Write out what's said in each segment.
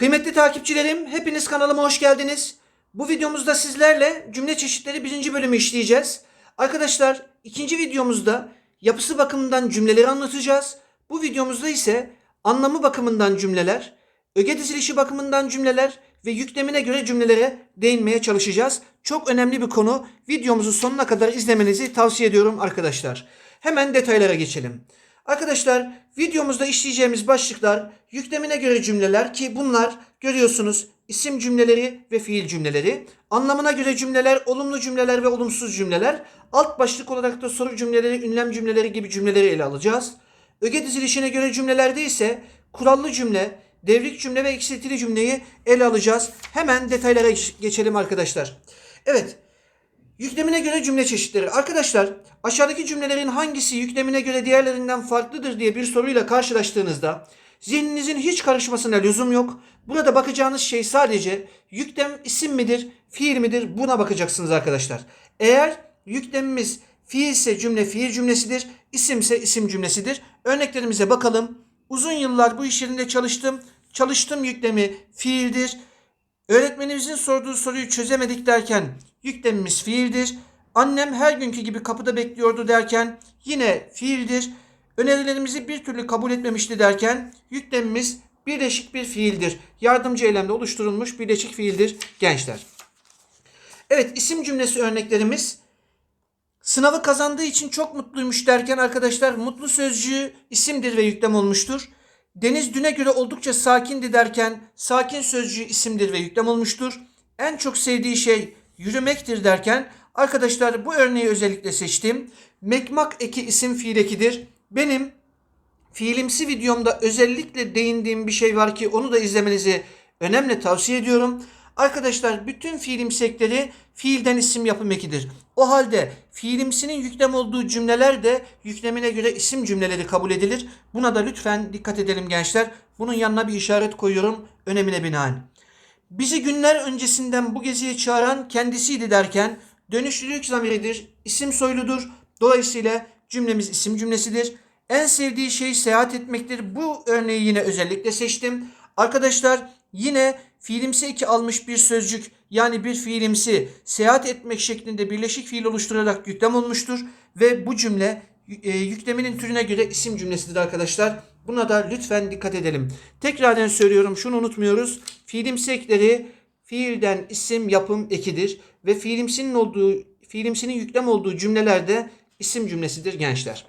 Kıymetli takipçilerim, hepiniz kanalıma hoş geldiniz. Bu videomuzda sizlerle cümle çeşitleri birinci bölümü işleyeceğiz. Arkadaşlar ikinci videomuzda yapısı bakımından cümleleri anlatacağız. Bu videomuzda ise anlamı bakımından cümleler, öge dizilişi bakımından cümleler ve yüklemine göre cümlelere değinmeye çalışacağız. Çok önemli bir konu. Videomuzu sonuna kadar izlemenizi tavsiye ediyorum arkadaşlar. Hemen detaylara geçelim. Arkadaşlar videomuzda işleyeceğimiz başlıklar yüklemine göre cümleler ki bunlar görüyorsunuz isim cümleleri ve fiil cümleleri. Anlamına göre cümleler, olumlu cümleler ve olumsuz cümleler. Alt başlık olarak da soru cümleleri, ünlem cümleleri gibi cümleleri ele alacağız. Öge dizilişine göre cümlelerde ise kurallı cümle, devrik cümle ve eksiltili cümleyi ele alacağız. Hemen detaylara geç- geçelim arkadaşlar. Evet, Yüklemine göre cümle çeşitleri. Arkadaşlar aşağıdaki cümlelerin hangisi yüklemine göre diğerlerinden farklıdır diye bir soruyla karşılaştığınızda zihninizin hiç karışmasına lüzum yok. Burada bakacağınız şey sadece yüklem isim midir, fiil midir buna bakacaksınız arkadaşlar. Eğer yüklemimiz fiilse cümle fiil cümlesidir, isimse isim cümlesidir. Örneklerimize bakalım. Uzun yıllar bu iş yerinde çalıştım. Çalıştım yüklemi fiildir. Öğretmenimizin sorduğu soruyu çözemedik derken yüklemimiz fiildir. Annem her günkü gibi kapıda bekliyordu derken yine fiildir. Önerilerimizi bir türlü kabul etmemişti derken yüklemimiz birleşik bir fiildir. Yardımcı eylemde oluşturulmuş birleşik fiildir gençler. Evet isim cümlesi örneklerimiz Sınavı kazandığı için çok mutluymuş derken arkadaşlar mutlu sözcüğü isimdir ve yüklem olmuştur. Deniz düne göre oldukça sakindi derken sakin sözcüğü isimdir ve yüklem olmuştur. En çok sevdiği şey yürümektir derken arkadaşlar bu örneği özellikle seçtim. Mekmak eki isim fiil ekidir. Benim fiilimsi videomda özellikle değindiğim bir şey var ki onu da izlemenizi önemli tavsiye ediyorum. Arkadaşlar bütün fiilimsi ekleri fiilden isim yapım ekidir. O halde fiilimsinin yüklem olduğu cümleler de yüklemine göre isim cümleleri kabul edilir. Buna da lütfen dikkat edelim gençler. Bunun yanına bir işaret koyuyorum önemine binaen. Bizi günler öncesinden bu geziye çağıran kendisiydi derken dönüşlülük zamiridir, isim soyludur. Dolayısıyla cümlemiz isim cümlesidir. En sevdiği şey seyahat etmektir. Bu örneği yine özellikle seçtim. Arkadaşlar yine fiilimsi eki almış bir sözcük yani bir fiilimsi seyahat etmek şeklinde birleşik fiil oluşturarak yüklem olmuştur. Ve bu cümle e, yükleminin türüne göre isim cümlesidir arkadaşlar. Buna da lütfen dikkat edelim. Tekrardan söylüyorum şunu unutmuyoruz. Fiilimsi ekleri fiilden isim yapım ekidir ve fiilimsinin olduğu fiilimsinin yüklem olduğu cümlelerde isim cümlesidir gençler.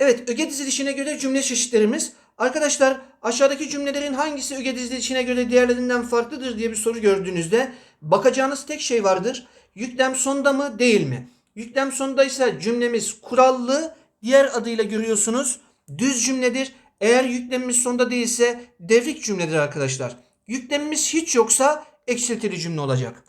Evet öge dizilişine göre cümle çeşitlerimiz. Arkadaşlar aşağıdaki cümlelerin hangisi öge dizilişine göre diğerlerinden farklıdır diye bir soru gördüğünüzde bakacağınız tek şey vardır. Yüklem sonda mı değil mi? Yüklem sonda ise cümlemiz kurallı diğer adıyla görüyorsunuz düz cümledir. Eğer yüklemimiz sonda değilse devrik cümledir arkadaşlar. Yüklemimiz hiç yoksa eksiltili cümle olacak.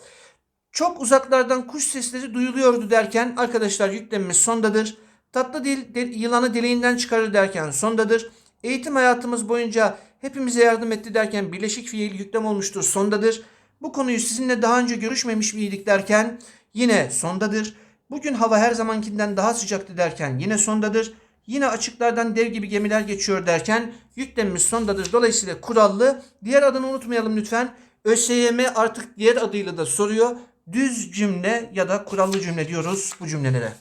Çok uzaklardan kuş sesleri duyuluyordu derken arkadaşlar yüklemimiz sondadır. Tatlı dil, dil yılanı dileğinden çıkarır derken sondadır. Eğitim hayatımız boyunca hepimize yardım etti derken birleşik fiil yüklem olmuştur sondadır. Bu konuyu sizinle daha önce görüşmemiş miydik derken yine sondadır. Bugün hava her zamankinden daha sıcaktı derken yine sondadır. Yine açıklardan dev gibi gemiler geçiyor derken yüklemimiz sondadır. Dolayısıyla kurallı. Diğer adını unutmayalım lütfen. ÖSYM artık diğer adıyla da soruyor. Düz cümle ya da kurallı cümle diyoruz bu cümlelere.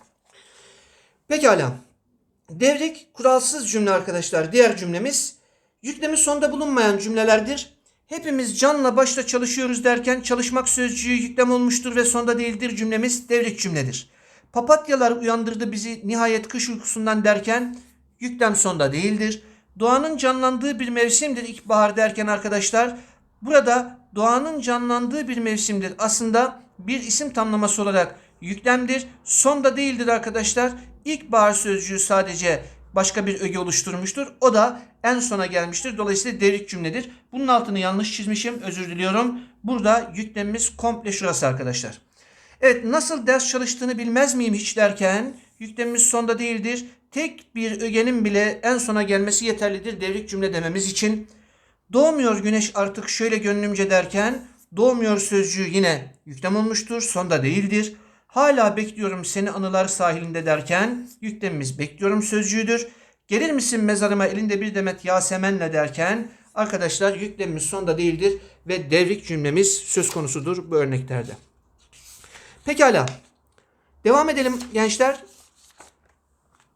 Pekala. Devrik kuralsız cümle arkadaşlar. Diğer cümlemiz yüklemi sonda bulunmayan cümlelerdir. Hepimiz canla başla çalışıyoruz derken çalışmak sözcüğü yüklem olmuştur ve sonda değildir cümlemiz devrik cümledir. Papatyalar uyandırdı bizi nihayet kış uykusundan derken yüklem sonda değildir. Doğanın canlandığı bir mevsimdir ilkbahar derken arkadaşlar burada doğanın canlandığı bir mevsimdir. Aslında bir isim tamlaması olarak yüklemdir. Sonda değildir arkadaşlar. İlkbahar sözcüğü sadece başka bir öge oluşturmuştur. O da en sona gelmiştir. Dolayısıyla devrik cümledir. Bunun altını yanlış çizmişim. Özür diliyorum. Burada yüklemimiz komple şurası arkadaşlar. Evet nasıl ders çalıştığını bilmez miyim hiç derken yüklemimiz sonda değildir. Tek bir ögenin bile en sona gelmesi yeterlidir devrik cümle dememiz için. Doğmuyor güneş artık şöyle gönlümce derken doğmuyor sözcüğü yine yüklem olmuştur. Sonda değildir. Hala bekliyorum seni anılar sahilinde derken yüklemimiz bekliyorum sözcüğüdür. Gelir misin mezarıma elinde bir demet yasemenle derken arkadaşlar yüklemimiz sonda değildir ve devrik cümlemiz söz konusudur bu örneklerde. Pekala. Devam edelim gençler.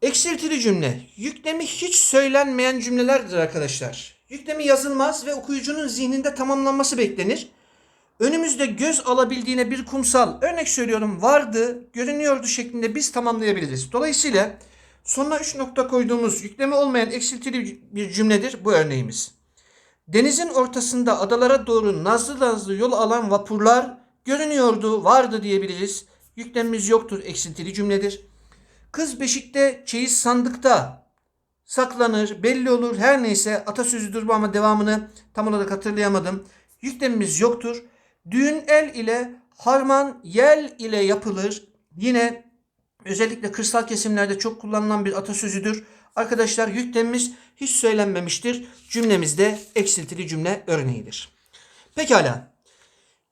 Eksiltili cümle. Yüklemi hiç söylenmeyen cümlelerdir arkadaşlar. Yüklemi yazılmaz ve okuyucunun zihninde tamamlanması beklenir. Önümüzde göz alabildiğine bir kumsal, örnek söylüyorum vardı, görünüyordu şeklinde biz tamamlayabiliriz. Dolayısıyla sonuna 3 nokta koyduğumuz yüklemi olmayan eksiltili bir cümledir bu örneğimiz. Denizin ortasında adalara doğru nazlı nazlı yol alan vapurlar görünüyordu, vardı diyebiliriz. Yüklemimiz yoktur, eksiltili cümledir. Kız beşikte, çeyiz sandıkta saklanır, belli olur. Her neyse atasözüdür bu ama devamını tam olarak hatırlayamadım. Yüklemimiz yoktur. Düğün el ile, harman yel ile yapılır. Yine özellikle kırsal kesimlerde çok kullanılan bir atasözüdür. Arkadaşlar yüklemimiz hiç söylenmemiştir. Cümlemizde eksiltili cümle örneğidir. Pekala.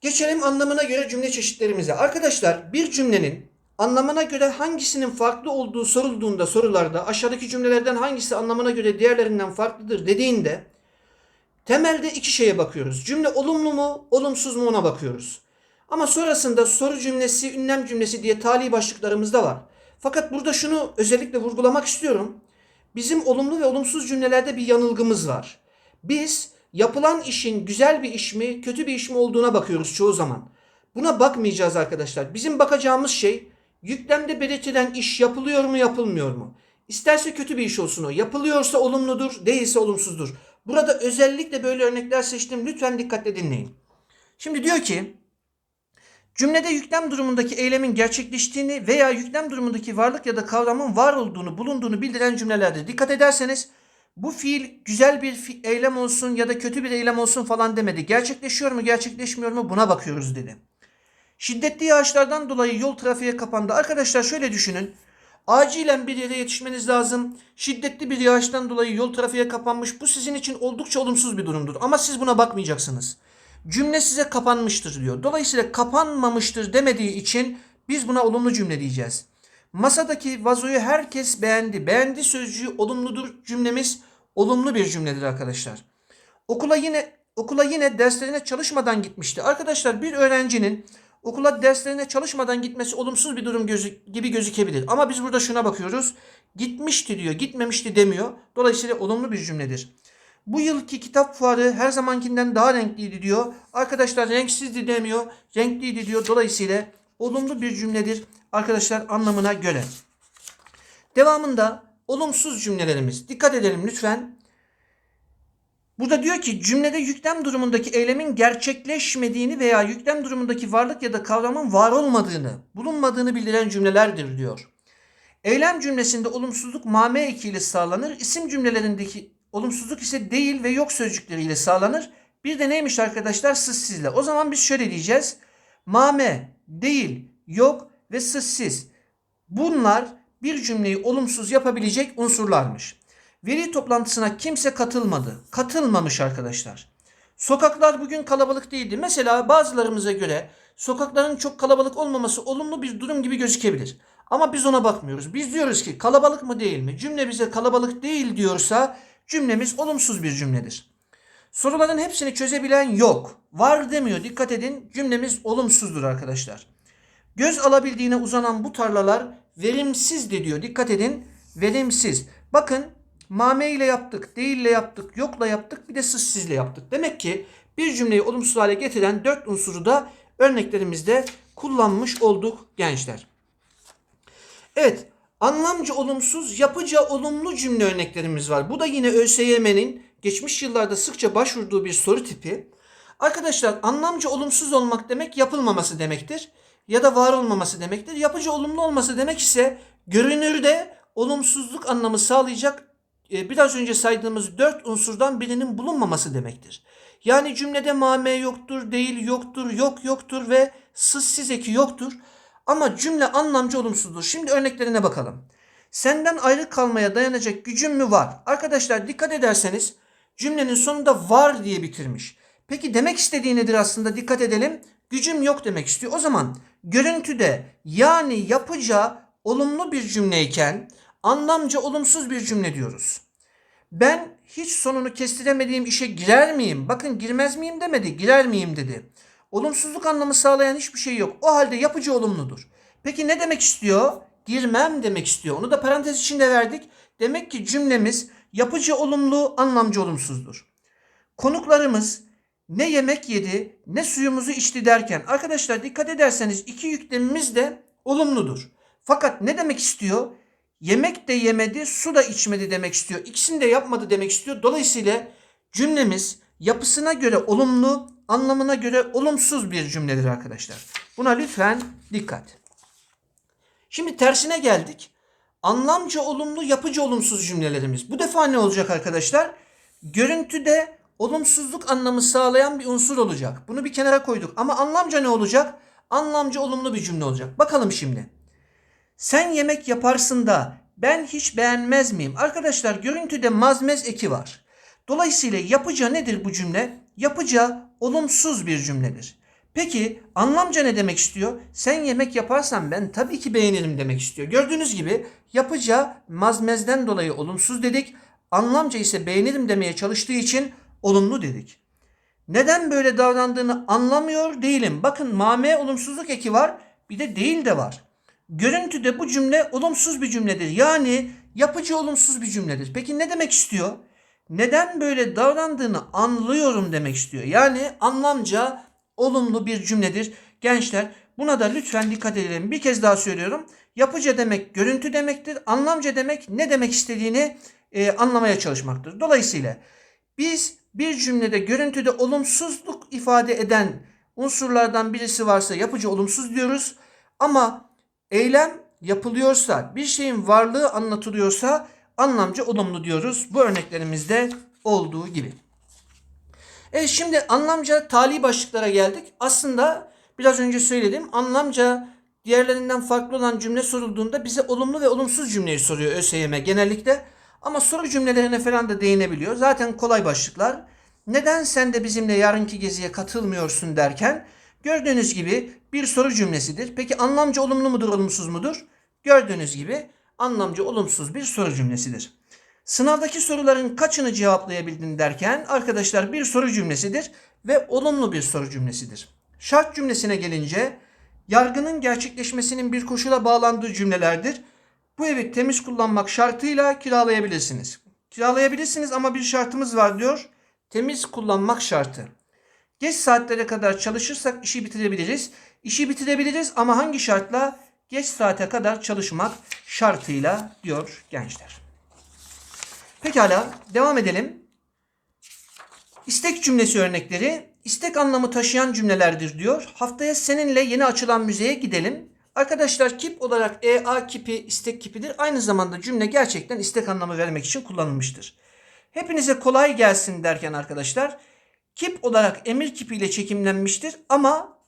Geçelim anlamına göre cümle çeşitlerimize. Arkadaşlar bir cümlenin anlamına göre hangisinin farklı olduğu sorulduğunda sorularda aşağıdaki cümlelerden hangisi anlamına göre diğerlerinden farklıdır dediğinde temelde iki şeye bakıyoruz. Cümle olumlu mu, olumsuz mu ona bakıyoruz. Ama sonrasında soru cümlesi, ünlem cümlesi diye tali başlıklarımız da var. Fakat burada şunu özellikle vurgulamak istiyorum. Bizim olumlu ve olumsuz cümlelerde bir yanılgımız var. Biz yapılan işin güzel bir iş mi, kötü bir iş mi olduğuna bakıyoruz çoğu zaman. Buna bakmayacağız arkadaşlar. Bizim bakacağımız şey yüklemde belirtilen iş yapılıyor mu, yapılmıyor mu? İsterse kötü bir iş olsun o. Yapılıyorsa olumludur, değilse olumsuzdur. Burada özellikle böyle örnekler seçtim. Lütfen dikkatle dinleyin. Şimdi diyor ki Cümlede yüklem durumundaki eylemin gerçekleştiğini veya yüklem durumundaki varlık ya da kavramın var olduğunu, bulunduğunu bildiren cümlelerdir. Dikkat ederseniz bu fiil güzel bir fi- eylem olsun ya da kötü bir eylem olsun falan demedi. Gerçekleşiyor mu, gerçekleşmiyor mu buna bakıyoruz dedi. Şiddetli yağışlardan dolayı yol trafiğe kapandı. Arkadaşlar şöyle düşünün. Acilen bir yere yetişmeniz lazım. Şiddetli bir yağıştan dolayı yol trafiğe kapanmış. Bu sizin için oldukça olumsuz bir durumdur. Ama siz buna bakmayacaksınız. Cümle size kapanmıştır diyor. Dolayısıyla kapanmamıştır demediği için biz buna olumlu cümle diyeceğiz. Masadaki vazoyu herkes beğendi. Beğendi sözcüğü olumludur cümlemiz olumlu bir cümledir arkadaşlar. Okula yine okula yine derslerine çalışmadan gitmişti. Arkadaşlar bir öğrencinin okula derslerine çalışmadan gitmesi olumsuz bir durum gözü, gibi gözükebilir. Ama biz burada şuna bakıyoruz. Gitmişti diyor, gitmemişti demiyor. Dolayısıyla olumlu bir cümledir. Bu yılki kitap fuarı her zamankinden daha renkliydi diyor. Arkadaşlar renksizdi demiyor, renkliydi diyor. Dolayısıyla olumlu bir cümledir arkadaşlar anlamına göre. Devamında olumsuz cümlelerimiz. Dikkat edelim lütfen. Burada diyor ki cümlede yüklem durumundaki eylemin gerçekleşmediğini veya yüklem durumundaki varlık ya da kavramın var olmadığını, bulunmadığını bildiren cümlelerdir diyor. Eylem cümlesinde olumsuzluk mame ekiyle sağlanır. İsim cümlelerindeki olumsuzluk ise değil ve yok sözcükleriyle sağlanır. Bir de neymiş arkadaşlar? Sızsizle. O zaman biz şöyle diyeceğiz. Mame, değil, yok ve sızsiz. Bunlar bir cümleyi olumsuz yapabilecek unsurlarmış. Veli toplantısına kimse katılmadı. Katılmamış arkadaşlar. Sokaklar bugün kalabalık değildi. Mesela bazılarımıza göre sokakların çok kalabalık olmaması olumlu bir durum gibi gözükebilir. Ama biz ona bakmıyoruz. Biz diyoruz ki kalabalık mı değil mi? Cümle bize kalabalık değil diyorsa cümlemiz olumsuz bir cümledir. Soruların hepsini çözebilen yok. Var demiyor. Dikkat edin cümlemiz olumsuzdur arkadaşlar. Göz alabildiğine uzanan bu tarlalar verimsiz de diyor. Dikkat edin verimsiz. Bakın mame ile yaptık, değil ile yaptık, yokla yaptık bir de sızsizle yaptık. Demek ki bir cümleyi olumsuz hale getiren dört unsuru da örneklerimizde kullanmış olduk gençler. Evet anlamca olumsuz yapıca olumlu cümle örneklerimiz var. Bu da yine ÖSYM'nin geçmiş yıllarda sıkça başvurduğu bir soru tipi. Arkadaşlar anlamca olumsuz olmak demek yapılmaması demektir. Ya da var olmaması demektir. Yapıcı olumlu olması demek ise görünürde olumsuzluk anlamı sağlayacak e, biraz önce saydığımız dört unsurdan birinin bulunmaması demektir. Yani cümlede mame yoktur, değil yoktur, yok yoktur ve sızsiz eki yoktur. Ama cümle anlamcı olumsuzdur. Şimdi örneklerine bakalım. Senden ayrı kalmaya dayanacak gücüm mü var? Arkadaşlar dikkat ederseniz cümlenin sonunda var diye bitirmiş. Peki demek istediği nedir aslında? Dikkat edelim. Gücüm yok demek istiyor. O zaman görüntüde yani yapıca olumlu bir cümleyken anlamca olumsuz bir cümle diyoruz. Ben hiç sonunu kestiremediğim işe girer miyim? Bakın girmez miyim demedi, girer miyim dedi. Olumsuzluk anlamı sağlayan hiçbir şey yok. O halde yapıcı olumludur. Peki ne demek istiyor? Girmem demek istiyor. Onu da parantez içinde verdik. Demek ki cümlemiz yapıcı olumlu, anlamcı olumsuzdur. Konuklarımız ne yemek yedi ne suyumuzu içti derken arkadaşlar dikkat ederseniz iki yüklemimiz de olumludur. Fakat ne demek istiyor? Yemek de yemedi, su da içmedi demek istiyor. İkisini de yapmadı demek istiyor. Dolayısıyla cümlemiz yapısına göre olumlu, anlamına göre olumsuz bir cümledir arkadaşlar. Buna lütfen dikkat. Şimdi tersine geldik. Anlamca olumlu, yapıcı olumsuz cümlelerimiz. Bu defa ne olacak arkadaşlar? Görüntüde olumsuzluk anlamı sağlayan bir unsur olacak. Bunu bir kenara koyduk. Ama anlamca ne olacak? Anlamca olumlu bir cümle olacak. Bakalım şimdi. Sen yemek yaparsın da ben hiç beğenmez miyim? Arkadaşlar görüntüde mazmez eki var. Dolayısıyla yapıca nedir bu cümle? Yapıca olumsuz bir cümledir. Peki anlamca ne demek istiyor? Sen yemek yaparsan ben tabii ki beğenirim demek istiyor. Gördüğünüz gibi yapıca mazmezden dolayı olumsuz dedik. Anlamca ise beğenirim demeye çalıştığı için olumlu dedik. Neden böyle davrandığını anlamıyor değilim. Bakın mame olumsuzluk eki var bir de değil de var. Görüntüde bu cümle olumsuz bir cümledir. Yani yapıcı olumsuz bir cümledir. Peki ne demek istiyor? Neden böyle davrandığını anlıyorum demek istiyor. Yani anlamca olumlu bir cümledir. Gençler buna da lütfen dikkat edelim. Bir kez daha söylüyorum. Yapıca demek görüntü demektir. Anlamca demek ne demek istediğini e, anlamaya çalışmaktır. Dolayısıyla biz bir cümlede görüntüde olumsuzluk ifade eden unsurlardan birisi varsa yapıcı olumsuz diyoruz. Ama eylem yapılıyorsa, bir şeyin varlığı anlatılıyorsa anlamcı olumlu diyoruz. Bu örneklerimizde olduğu gibi. Evet şimdi anlamca tali başlıklara geldik. Aslında biraz önce söyledim. Anlamca diğerlerinden farklı olan cümle sorulduğunda bize olumlu ve olumsuz cümleyi soruyor ÖSYM genellikle. Ama soru cümlelerine falan da değinebiliyor. Zaten kolay başlıklar. Neden sen de bizimle yarınki geziye katılmıyorsun derken gördüğünüz gibi bir soru cümlesidir. Peki anlamca olumlu mudur, olumsuz mudur? Gördüğünüz gibi anlamca olumsuz bir soru cümlesidir. Sınavdaki soruların kaçını cevaplayabildin derken arkadaşlar bir soru cümlesidir ve olumlu bir soru cümlesidir. Şart cümlesine gelince yargının gerçekleşmesinin bir koşula bağlandığı cümlelerdir. Bu evi temiz kullanmak şartıyla kiralayabilirsiniz. Kiralayabilirsiniz ama bir şartımız var diyor. Temiz kullanmak şartı. Geç saatlere kadar çalışırsak işi bitirebiliriz. İşi bitirebiliriz ama hangi şartla? Geç saate kadar çalışmak şartıyla diyor gençler. Pekala devam edelim. İstek cümlesi örnekleri istek anlamı taşıyan cümlelerdir diyor. Haftaya seninle yeni açılan müzeye gidelim. Arkadaşlar kip olarak EA kipi istek kipidir. Aynı zamanda cümle gerçekten istek anlamı vermek için kullanılmıştır. Hepinize kolay gelsin derken arkadaşlar kip olarak emir kipiyle çekimlenmiştir ama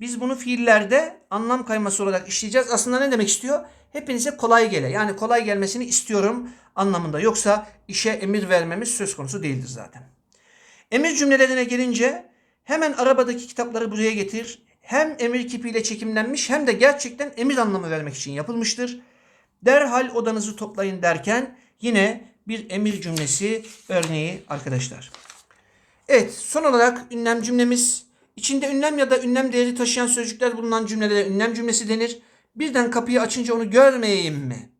biz bunu fiillerde anlam kayması olarak işleyeceğiz. Aslında ne demek istiyor? Hepinize kolay gele. Yani kolay gelmesini istiyorum anlamında. Yoksa işe emir vermemiz söz konusu değildir zaten. Emir cümlelerine gelince hemen arabadaki kitapları buraya getir. Hem emir kipiyle çekimlenmiş hem de gerçekten emir anlamı vermek için yapılmıştır. Derhal odanızı toplayın derken yine bir emir cümlesi örneği arkadaşlar. Evet son olarak ünlem cümlemiz. İçinde ünlem ya da ünlem değeri taşıyan sözcükler bulunan cümlelere ünlem cümlesi denir. Birden kapıyı açınca onu görmeyeyim mi?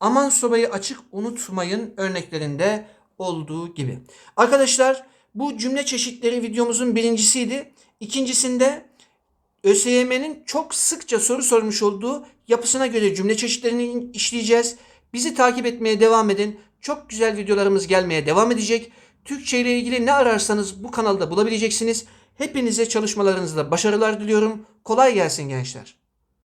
Aman sobayı açık unutmayın örneklerinde olduğu gibi. Arkadaşlar bu cümle çeşitleri videomuzun birincisiydi. İkincisinde ÖSYM'nin çok sıkça soru sormuş olduğu yapısına göre cümle çeşitlerini işleyeceğiz. Bizi takip etmeye devam edin. Çok güzel videolarımız gelmeye devam edecek. Türkçe ile ilgili ne ararsanız bu kanalda bulabileceksiniz. Hepinize çalışmalarınızda başarılar diliyorum. Kolay gelsin gençler.